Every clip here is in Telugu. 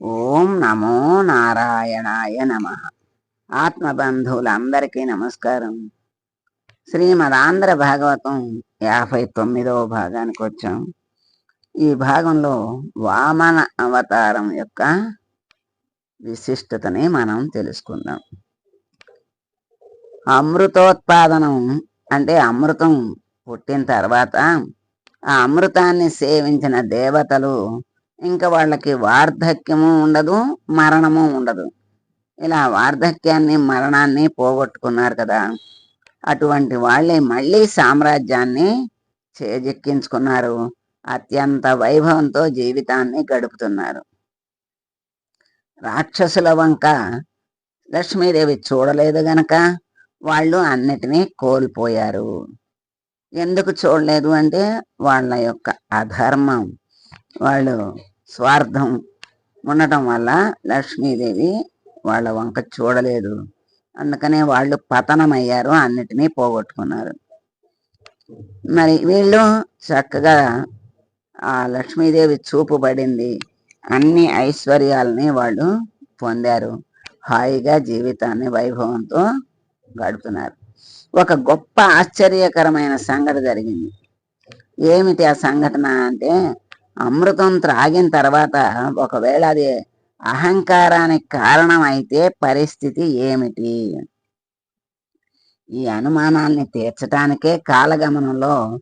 ఓం నమో నారాయణాయ నమ. ఆత్మబంధువులందరికీ నమస్కారం. శ్రీమదాంధ్ర భాగవతం యాభై తొమ్మిదవ భాగానికి వచ్చాం. ఈ భాగంలో వామన అవతారం యొక్క విశిష్టతని మనం తెలుసుకుందాం. అమృతోత్పాదనం అంటే అమృతం పుట్టిన తర్వాత ఆ అమృతాన్ని సేవించిన దేవతలు ఇంకా వాళ్ళకి వార్ధక్యము ఉండదు మరణము ఉండదు. ఇలా వార్ధక్యాన్ని మరణాన్ని పోగొట్టుకున్నారు కదా. అటువంటి వాళ్ళే మళ్ళీ సామ్రాజ్యాన్ని చేజెక్కించుకున్నారు. అత్యంత వైభవంతో జీవితాన్ని గడుపుతున్నారు. రాక్షసుల వంక లక్ష్మీదేవి చూడలేదు గనక వాళ్ళు అన్నిటినీ కోల్పోయారు. ఎందుకు చూడలేదు అంటే వాళ్ళ యొక్క అధర్మం. వాళ్ళు స్వార్థం ఉండటం వల్ల లక్ష్మీదేవి వాళ్ళ వంక చూడలేదు. అందుకనే వాళ్ళు పతనమయ్యారు అన్నిటినీ పోగొట్టుకున్నారు. మరి వీళ్ళు చక్కగా ఆ లక్ష్మీదేవి చూపు పడింది అన్ని ఐశ్వర్యాలని వాళ్ళు పొందారు. హాయిగా జీవితాన్ని వైభవంతో గడుపుతున్నారు. ఒక గొప్ప ఆశ్చర్యకరమైన సంఘటన జరిగింది. ఏమిటి ఆ సంఘటన అంటే అమృతం త్రాగిన తర్వాత ఒకవేళ అది అహంకారానికి కారణం అయితే పరిస్థితి ఏమిటి? ఈ అనుమానాన్ని తీర్చటానికే కాలగమనంలో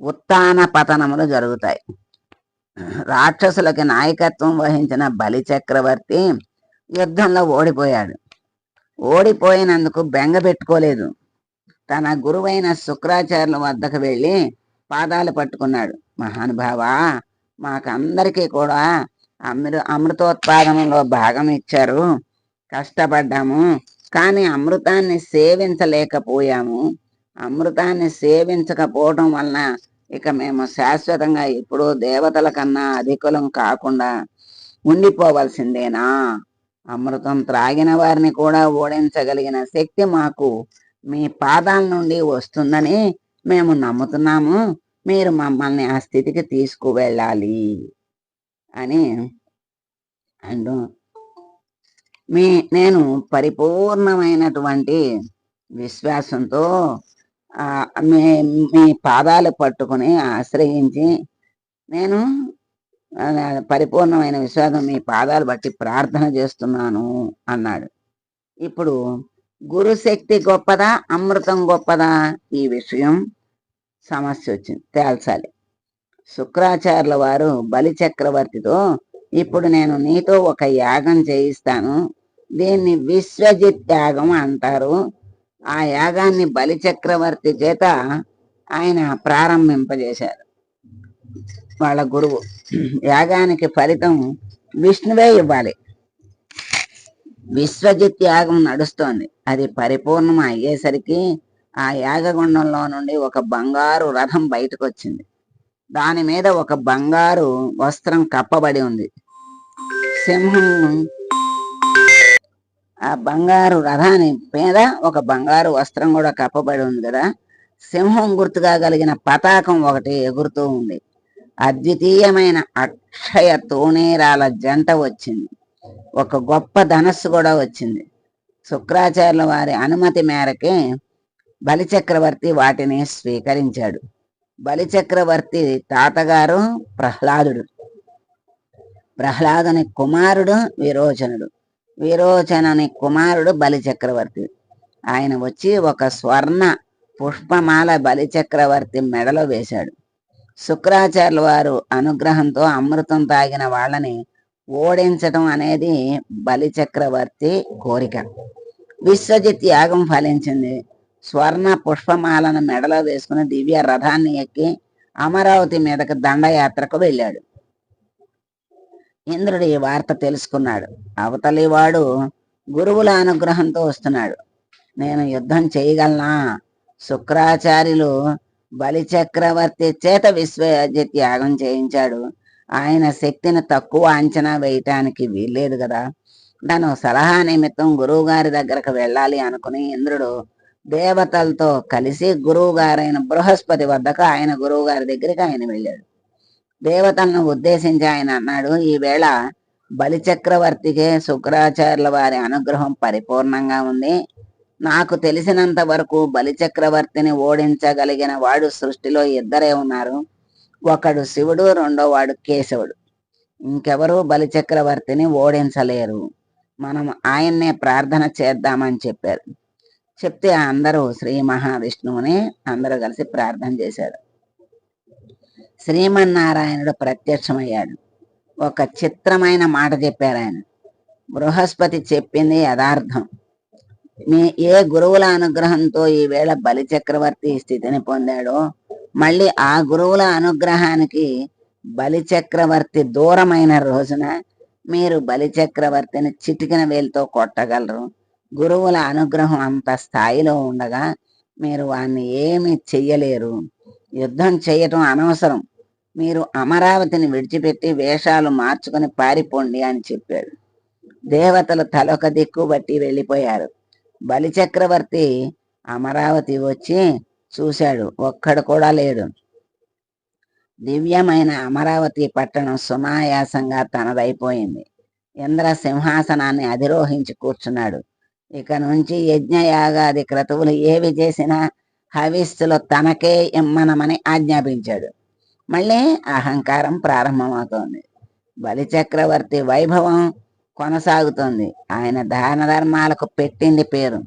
ఉత్తాన పతనములు జరుగుతాయి. రాక్షసులకి నాయకత్వం వహించిన బలి చక్రవర్తి యుద్ధంలో ఓడిపోయాడు. ఓడిపోయినందుకు బెంగ పెట్టుకోలేదు. తన గురువైన శుక్రాచార్యుల వద్దకు వెళ్ళి పాదాలు పట్టుకున్నాడు. మహానుభావా మాకందరికీ కూడా అమృ అమృతోత్పాదనలో భాగం ఇచ్చారు. కష్టపడ్డాము. కానీ అమృతాన్ని సేవించలేకపోయాము. అమృతాన్ని సేవించకపోవడం వలన ఇక మేము శాశ్వతంగా ఇప్పుడు దేవతల కన్నా అధికులం కాకుండా ఉండిపోవలసిందేనా? అమృతం త్రాగిన వారిని కూడా ఓడించగలిగిన శక్తి మాకు మీ పాదాల నుండి వస్తుందని మేము నమ్ముతున్నాము. మీరు మమ్మల్ని ఆ స్థితికి తీసుకువెళ్ళాలి అని అంటూ మీ నేను పరిపూర్ణమైనటువంటి విశ్వాసంతో మీ మీ పాదాలు పట్టుకుని ఆశ్రయించి నేను పరిపూర్ణమైన విశ్వాసం మీ పాదాలు బట్టి ప్రార్థన చేస్తున్నాను అన్నాడు. ఇప్పుడు గురుశక్తి గొప్పదా అమృతం గొప్పదా ఈ విషయం? సమస్య వచ్చింది. తేల్చాలి. శుక్రాచార్యుల వారు బలి చక్రవర్తితో ఇప్పుడు నేను నీతో ఒక యాగం చేయిస్తాను. దీన్ని విశ్వజిత్ యాగం అంటారు. ఆ యాగాన్ని బలి చక్రవర్తి చేత ఆయన ప్రారంభింపజేశారు. వాళ్ళ గురువు. యాగానికి ఫలితం విష్ణువే ఇవ్వాలి. విశ్వజిత్ యాగం నడుస్తోంది. అది పరిపూర్ణం అయ్యేసరికి ఆ యాగగుండంలో నుండి ఒక బంగారు రథం బయటకు వచ్చింది దాని మీద ఒక బంగారు వస్త్రం కప్పబడి ఉంది. సింహం ఆ బంగారు రథాని మీద ఒక బంగారు వస్త్రం కూడా కప్పబడి ఉంది కదా. సింహం గుర్తుగా కలిగిన పతాకం ఒకటి ఎగురుతూ ఉంది. అద్వితీయమైన అక్షయ తోణేరాల జంట వచ్చింది. ఒక గొప్ప ధనస్సు కూడా వచ్చింది. శుక్రాచార్యుల వారి అనుమతి మేరకే బలిచక్రవర్తి వాటిని స్వీకరించాడు. బలిచక్రవర్తి తాతగారు ప్రహ్లాదుడు. ప్రహ్లాదుని కుమారుడు విరోచనుడు. విరోచనని కుమారుడు బలిచక్రవర్తి. ఆయన వచ్చి ఒక స్వర్ణ పుష్పమాల బలిచక్రవర్తి మెడలో వేశాడు. శుక్రాచార్యుల వారు అనుగ్రహంతో అమృతం తాగిన వాళ్ళని ఓడించటం అనేది బలిచక్రవర్తి కోరిక. విశ్వజిత్ యాగం ఫలించింది. స్వర్ణ పుష్పమాలను మెడలో వేసుకుని దివ్య రథాన్ని ఎక్కి అమరావతి మీదకు దండయాత్రకు వెళ్ళాడు. ఇంద్రుడు ఈ వార్త తెలుసుకున్నాడు. అవతలి వాడు గురువుల అనుగ్రహంతో వస్తున్నాడు. నేను యుద్ధం చేయగలనా? శుక్రాచార్యులు బలిచక్రవర్తి చేత విశ్వజిత్ త్యాగం చేయించాడు. ఆయన శక్తిని తక్కువ అంచనా వేయటానికి వీల్లేదు కదా. తను సలహా నిమిత్తం గురువు గారి దగ్గరకు వెళ్ళాలి అనుకుని ఇంద్రుడు దేవతలతో కలిసి గురువు గారైన బృహస్పతి వద్దకు ఆయన గురువు గారి దగ్గరికి ఆయన వెళ్ళాడు. దేవతలను ఉద్దేశించి ఆయన అన్నాడు ఈవేళ బలిచక్రవర్తికే శుక్రాచార్యుల వారి అనుగ్రహం పరిపూర్ణంగా ఉంది. నాకు తెలిసినంత వరకు బలిచక్రవర్తిని ఓడించగలిగిన వాడు సృష్టిలో ఇద్దరే ఉన్నారు. ఒకడు శివుడు రెండో వాడు కేశవుడు. ఇంకెవరూ బలిచక్రవర్తిని ఓడించలేరు. మనం ఆయన్నే ప్రార్థన చేద్దామని చెప్పారు. చెప్తే అందరూ శ్రీ మహావిష్ణువుని అందరూ కలిసి ప్రార్థన చేశారు. శ్రీమన్నారాయణుడు ప్రత్యక్షమయ్యాడు. ఒక చిత్రమైన మాట చెప్పారు ఆయన. బృహస్పతి చెప్పింది యథార్థం. మీ ఏ గురువుల అనుగ్రహంతో ఈవేళ బలి చక్రవర్తి స్థితిని పొందాడో మళ్ళీ ఆ గురువుల అనుగ్రహానికి బలి చక్రవర్తి దూరమైన రోజున మీరు బలి చక్రవర్తిని చిటికిన వేలుతో కొట్టగలరు. గురువుల అనుగ్రహం అంత స్థాయిలో ఉండగా మీరు వాన్ని ఏమి చెయ్యలేరు. యుద్ధం చేయటం అనవసరం. మీరు అమరావతిని విడిచిపెట్టి వేషాలు మార్చుకొని పారిపోండి అని చెప్పాడు. దేవతలు తలొక దిక్కు బట్టి వెళ్ళిపోయారు. బలిచక్రవర్తి అమరావతి వచ్చి చూశాడు. ఒక్కడు కూడా లేడు. దివ్యమైన అమరావతి పట్టణం సునాయాసంగా తనదైపోయింది. ఇంద్ర సింహాసనాన్ని అధిరోహించి కూర్చున్నాడు. ఇక నుంచి యజ్ఞయాగాది క్రతువులు ఏవి చేసినా హవిస్సులు తనకే ఇమ్మనమని ఆజ్ఞాపించాడు. మళ్ళీ అహంకారం ప్రారంభమవుతోంది. బలిచక్రవర్తి వైభవం కొనసాగుతోంది. ఆయన దాన ధర్మాలకు పెట్టింది పేరు.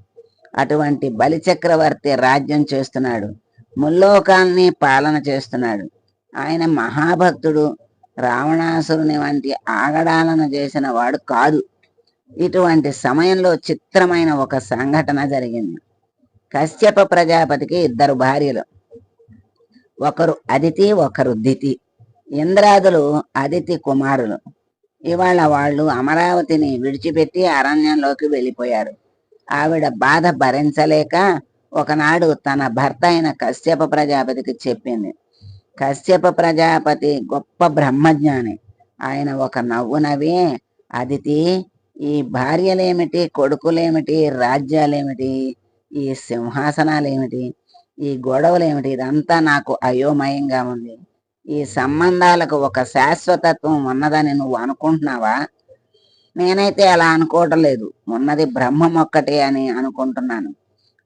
అటువంటి బలిచక్రవర్తి రాజ్యం చేస్తున్నాడు. ముల్లోకాల్ని పాలన చేస్తున్నాడు. ఆయన మహాభక్తుడు. రావణాసురుని వంటి ఆగడాలను చేసిన వాడు కాదు. ఇటువంటి సమయంలో చిత్రమైన ఒక సంఘటన జరిగింది. కశ్యప ప్రజాపతికి ఇద్దరు భార్యలు. ఒకరు అదితి ఒకరు దితి. ఇంద్రాదులు అదితి కుమారులు. ఇవాళ వాళ్ళు అమరావతిని విడిచిపెట్టి అరణ్యంలోకి వెళ్ళిపోయారు. ఆవిడ బాధ భరించలేక ఒకనాడు తన భర్త అయిన కశ్యప ప్రజాపతికి చెప్పింది. కశ్యప ప్రజాపతి గొప్ప బ్రహ్మజ్ఞాని. ఆయన ఒక నవ్వు నవ్వి అదితి ఈ భార్యలేమిటి కొడుకులేమిటి రాజ్యాలేమిటి ఈ సింహాసనాలేమిటి ఈ గొడవలేమిటి ఇదంతా నాకు అయోమయంగా ఉంది. ఈ సంబంధాలకు ఒక శాశ్వతత్వం ఉన్నదని నువ్వు అనుకుంటున్నావా? నేనైతే అలా అనుకోవటం లేదు. ఉన్నది బ్రహ్మం ఒక్కటే అని అనుకుంటున్నాను.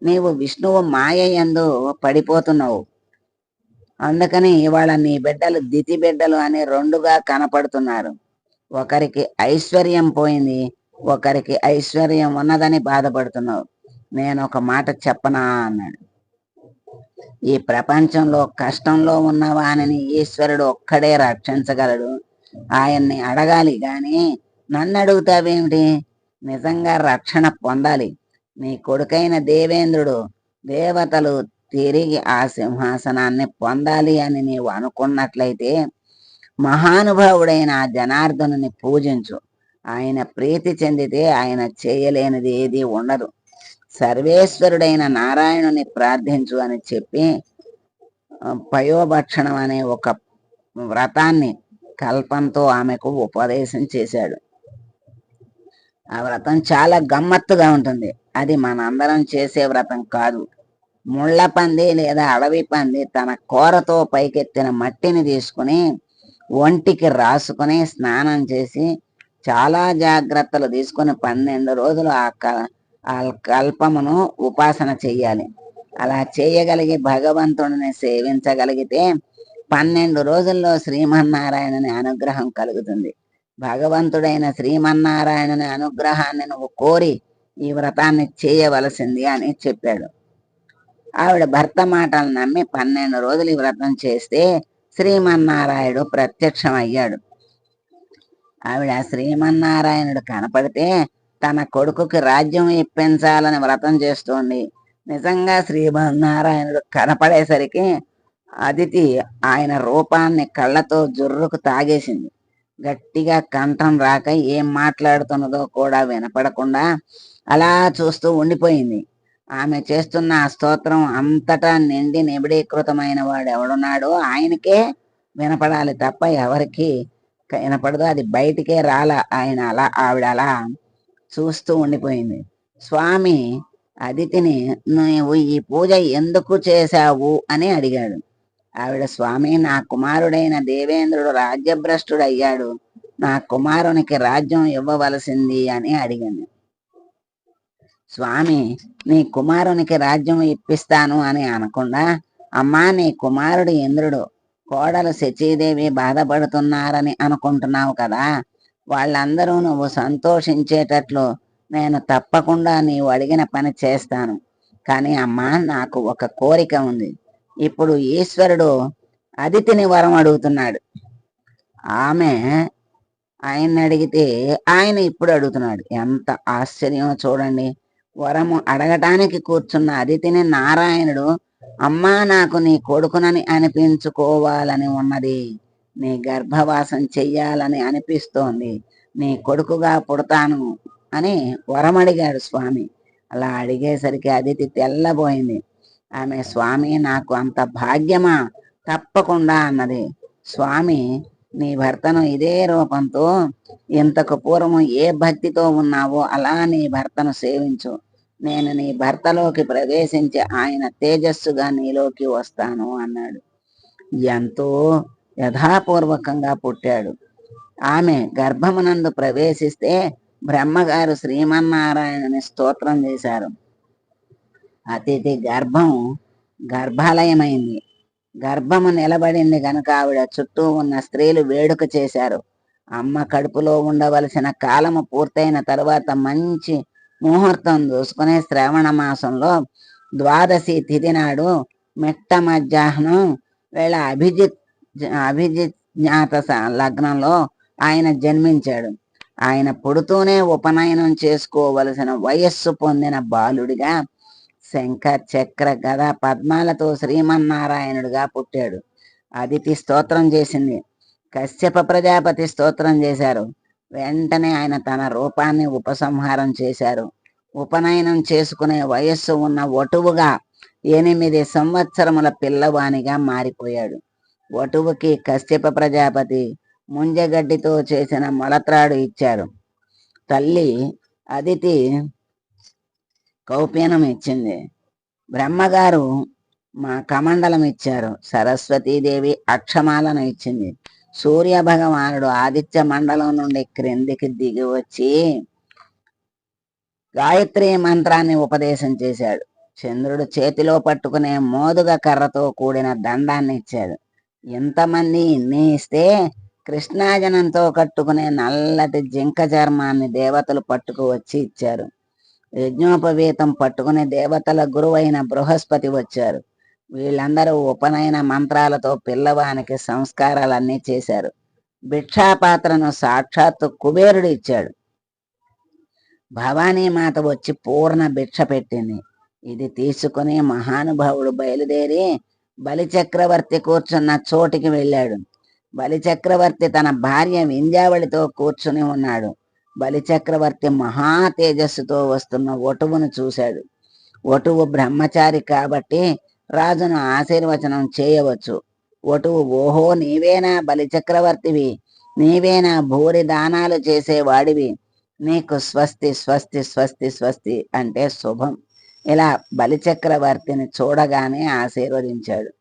నీవు విష్ణువు మాయ ఎందు పడిపోతున్నావు. అందుకని ఇవాళ నీ బిడ్డలు దితి బిడ్డలు అని రెండుగా కనపడుతున్నారు. ఒకరికి ఐశ్వర్యం పోయింది ఒకరికి ఐశ్వర్యం ఉన్నదని బాధపడుతున్నావు. నేను ఒక మాట చెప్పనా అన్నాడు. ఈ ప్రపంచంలో కష్టంలో ఉన్నవానిని ఈశ్వరుడు ఒక్కడే రక్షించగలడు. ఆయన్ని అడగాలి గాని నన్ను అడుగుతావేమిటి? నిజంగా రక్షణ పొందాలి. నీ కొడుకైన దేవేంద్రుడు దేవతలు తిరిగి ఆ సింహాసనాన్ని పొందాలి అని నీవు అనుకున్నట్లయితే మహానుభావుడైన ఆ జనార్దనుని పూజించు. ఆయన ప్రీతి చెందితే ఆయన చేయలేనిది ఏది ఉండదు. సర్వేశ్వరుడైన నారాయణుని ప్రార్థించు అని చెప్పి పయోభక్షణం అనే ఒక వ్రతాన్ని కల్పంతో ఆమెకు ఉపదేశం చేశాడు. ఆ వ్రతం చాలా గమ్మత్తుగా ఉంటుంది. అది మనందరం చేసే వ్రతం కాదు. ముళ్ళ పంది లేదా అడవి పంది తన కోరతో పైకెత్తిన మట్టిని తీసుకుని ఒంటికి రాసుకుని స్నానం చేసి చాలా జాగ్రత్తలు తీసుకుని పన్నెండు రోజులు ఆ క- ఆ కల్పమును ఉపాసన చెయ్యాలి. అలా చేయగలిగి భగవంతుడిని సేవించగలిగితే పన్నెండు రోజుల్లో శ్రీమన్నారాయణుని అనుగ్రహం కలుగుతుంది. భగవంతుడైన శ్రీమన్నారాయణుని అనుగ్రహాన్ని నువ్వు కోరి ఈ వ్రతాన్ని చేయవలసింది అని చెప్పాడు. ఆవిడ భర్త మాటలు నమ్మి పన్నెండు రోజులు ఈ వ్రతం చేస్తే శ్రీమన్నారాయుడు ప్రత్యక్షం అయ్యాడు ఆవిడ శ్రీమన్నారాయణుడు కనపడితే తన కొడుకుకి రాజ్యం ఇప్పించాలని వ్రతం చేస్తోంది. నిజంగా శ్రీమన్నారాయణుడు కనపడేసరికి అదితి ఆయన రూపాన్ని కళ్ళతో జుర్రుకు తాగేసింది. గట్టిగా కంఠం రాక ఏం మాట్లాడుతున్నదో కూడా వినపడకుండా అలా చూస్తూ ఉండిపోయింది. ఆమె చేస్తున్న ఆ స్తోత్రం అంతటా నిండి నిబిడీకృతమైన వాడు ఎవడున్నాడో ఆయనకే వినపడాలి తప్ప ఎవరికి వినపడదు. అది బయటికే రాల. ఆయన అలా ఆవిడ అలా చూస్తూ ఉండిపోయింది. స్వామి అదితిని నువ్వు ఈ పూజ ఎందుకు చేశావు? అని అడిగాడు. ఆవిడ స్వామి నా కుమారుడైన దేవేంద్రుడు రాజ్యభ్రష్టుడు అయ్యాడు నా కుమారునికి రాజ్యం ఇవ్వవలసింది అని అడిగింది. స్వామి నీ కుమారునికి రాజ్యం ఇప్పిస్తాను అని అనకుండా అమ్మా నీ కుమారుడు ఇంద్రుడు. కోడలు శచీదేవి బాధపడుతున్నారని అనుకుంటున్నావు కదా? వాళ్ళందరూ నువ్వు సంతోషించేటట్లు నేను తప్పకుండా నీవు అడిగిన పని చేస్తాను. కానీ అమ్మా నాకు ఒక కోరిక ఉంది. ఇప్పుడు ఈశ్వరుడు అదితిని వరం అడుగుతున్నాడు. ఆమె ఆయన్ని అడిగితే ఆయన ఇప్పుడు అడుగుతున్నాడు. ఎంత ఆశ్చర్యమో చూడండి. వరము అడగటానికి కూర్చున్న అదితిని నారాయణుడు అమ్మా నాకు నీ కొడుకునని అనిపించుకోవాలని ఉన్నది. నీ గర్భవాసం చెయ్యాలని అనిపిస్తోంది. నీ కొడుకుగా పుడతాను అని వరమడిగాడు స్వామి. అలా అడిగేసరికి అదితి తెల్లబోయింది. ఆమె స్వామి నాకు అంత భాగ్యమా? తప్పకుండా అన్నది. స్వామి నీ భర్తను ఇదే రూపంతో ఇంతకు పూర్వం ఏ భక్తితో ఉన్నావో అలా నీ భర్తను సేవించు. నేను నీ భర్తలోకి ప్రవేశించి ఆయన తేజస్సుగా నీలోకి వస్తాను అన్నాడు. ఎంతో యథాపూర్వకంగా పుట్టాడు. ఆమె గర్భమునందు ప్రవేశిస్తే బ్రహ్మగారు శ్రీమన్నారాయణని స్తోత్రం చేశారు. అతిథి గర్భం గర్భాలయమైంది. గర్భము నిలబడింది గనుక ఆవిడ చుట్టూ ఉన్న స్త్రీలు వేడుక చేశారు. అమ్మ కడుపులో ఉండవలసిన కాలము పూర్తయిన తరువాత మంచి ముహూర్తం చూసుకునే శ్రావణ మాసంలో ద్వాదశి తిథి నాడు మిట్ట మధ్యాహ్నం వేళ అభిజిత్ అభిజిత్ జ్ఞాత లగ్నంలో ఆయన జన్మించాడు. ఆయన పుడుతూనే ఉపనయనం చేసుకోవలసిన వయస్సు పొందిన బాలుడిగా శంకర్ చక్ర గద పద్మాలతో శ్రీమన్నారాయణుడిగా పుట్టాడు. అదితి స్తోత్రం చేసింది. కశ్యప ప్రజాపతి స్తోత్రం చేశారు. వెంటనే ఆయన తన రూపాన్ని ఉపసంహారం చేశారు. ఉపనయనం చేసుకునే వయస్సు ఉన్న వటువుగా ఎనిమిది సంవత్సరముల పిల్లవానిగా మారిపోయాడు. వటువుకి కశ్యప ప్రజాపతి ముంజగడ్డితో చేసిన మొలత్రాడు ఇచ్చారు. తల్లి అదితి కౌపీనం ఇచ్చింది. బ్రహ్మగారు మా కమండలం ఇచ్చారు. సరస్వతీదేవి అక్షమాలను ఇచ్చింది. సూర్య భగవానుడు ఆదిత్య మండలం నుండి క్రిందికి దిగి వచ్చి గాయత్రి మంత్రాన్ని ఉపదేశం చేశాడు. చంద్రుడు చేతిలో పట్టుకునే మోదుగ కర్రతో కూడిన దండాన్ని ఇచ్చాడు. ఎంతమంది ఇన్ని ఇస్తే కృష్ణాజనంతో కట్టుకునే నల్లటి జింక చర్మాన్ని దేవతలు పట్టుకు వచ్చి ఇచ్చారు. యజ్ఞోపవీతం పట్టుకునే దేవతల గురువైన బృహస్పతి వచ్చారు. వీళ్ళందరూ ఉపనయన మంత్రాలతో పిల్లవానికి సంస్కారాలన్నీ చేశారు. భిక్షాపాత్రను సాక్షాత్తు కుబేరుడు ఇచ్చాడు. భవానీ మాత వచ్చి పూర్ణ భిక్ష పెట్టింది. ఇది తీసుకుని మహానుభావుడు బయలుదేరి బలిచక్రవర్తి కూర్చున్న చోటికి వెళ్ళాడు. బలిచక్రవర్తి తన భార్య వింధ్యావళితో కూర్చుని ఉన్నాడు. బలిచక్రవర్తి మహా తేజస్సుతో వస్తున్న ఒటువును చూశాడు. ఒటువు బ్రహ్మచారి కాబట్టి రాజును ఆశీర్వచనం చేయవచ్చు. ఒటువు ఓహో నీవేనా బలిచక్రవర్తివి నీవేనా భూరి దానాలు చేసేవాడివి. నీకు స్వస్తి స్వస్తి స్వస్తి స్వస్తి అంటే శుభం. ఇలా బలిచక్రవర్తిని చూడగానే ఆశీర్వదించాడు.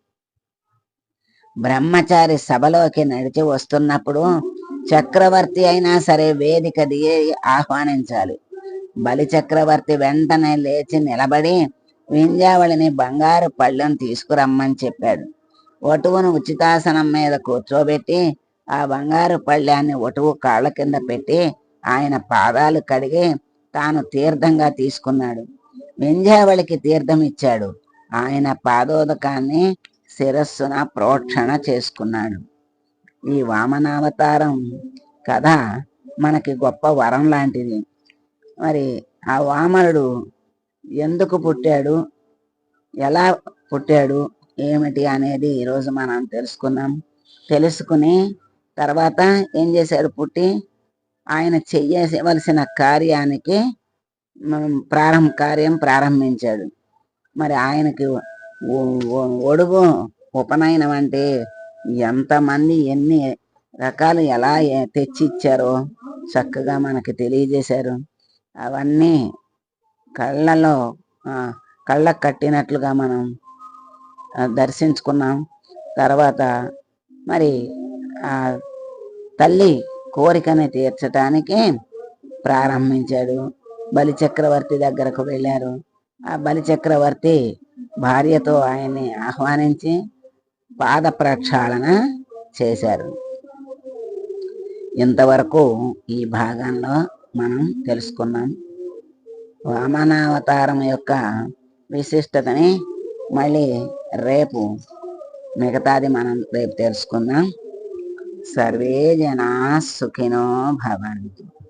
బ్రహ్మచారి సభలోకి నడిచి వస్తున్నప్పుడు చక్రవర్తి అయినా సరే వేదిక దిగి ఆహ్వానించాలి. బలి చక్రవర్తి వెంటనే లేచి నిలబడి వింజావళిని బంగారు పళ్ళెం తీసుకురమ్మని చెప్పాడు. వటువును ఉచితాసనం మీద కూర్చోబెట్టి ఆ బంగారు పళ్ళాన్ని ఒటువు కాళ్ళ కింద పెట్టి ఆయన పాదాలు కడిగి తాను తీర్థంగా తీసుకున్నాడు. వింజావళికి తీర్థం ఇచ్చాడు. ఆయన పాదోదకాన్ని శిరస్సున ప్రోక్షణ చేసుకున్నాడు. ఈ వామనావతారం కథ మనకి గొప్ప వరం లాంటిది. మరి ఆ వామనుడు ఎందుకు పుట్టాడు? ఎలా పుట్టాడు? ఏమిటి అనేది ఈరోజు మనం తెలుసుకున్నాం తెలుసుకుని తర్వాత ఏం చేశాడు పుట్టి? ఆయన చెయ్యవలసిన కార్యానికి మనం ప్రారంభ కార్యం ప్రారంభించాడు. మరి ఆయనకి ఒడుగు ఉపనయనం అంటే ఎంతమంది ఎన్ని రకాలు ఎలా తెచ్చిచ్చారో తెచ్చి ఇచ్చారో చక్కగా మనకి తెలియజేశారు. అవన్నీ కళ్ళలో కళ్ళకు కట్టినట్లుగా మనం దర్శించుకున్నాం. తర్వాత మరి ఆ తల్లి కోరికని తీర్చటానికి ప్రారంభించాడు. బలి చక్రవర్తి దగ్గరకు వెళ్ళారు. ఆ బలి చక్రవర్తి భార్యతో ఆయన్ని ఆహ్వానించి పాద ప్రక్షాళన చేశారు. ఇంతవరకు ఈ భాగంలో మనం తెలుసుకున్నాం. వామనావతారం యొక్క విశిష్టతని మళ్ళీ రేపు మిగతాది మనం రేపు తెలుసుకుందాం. సర్వే జనా సుఖినో భవంతు.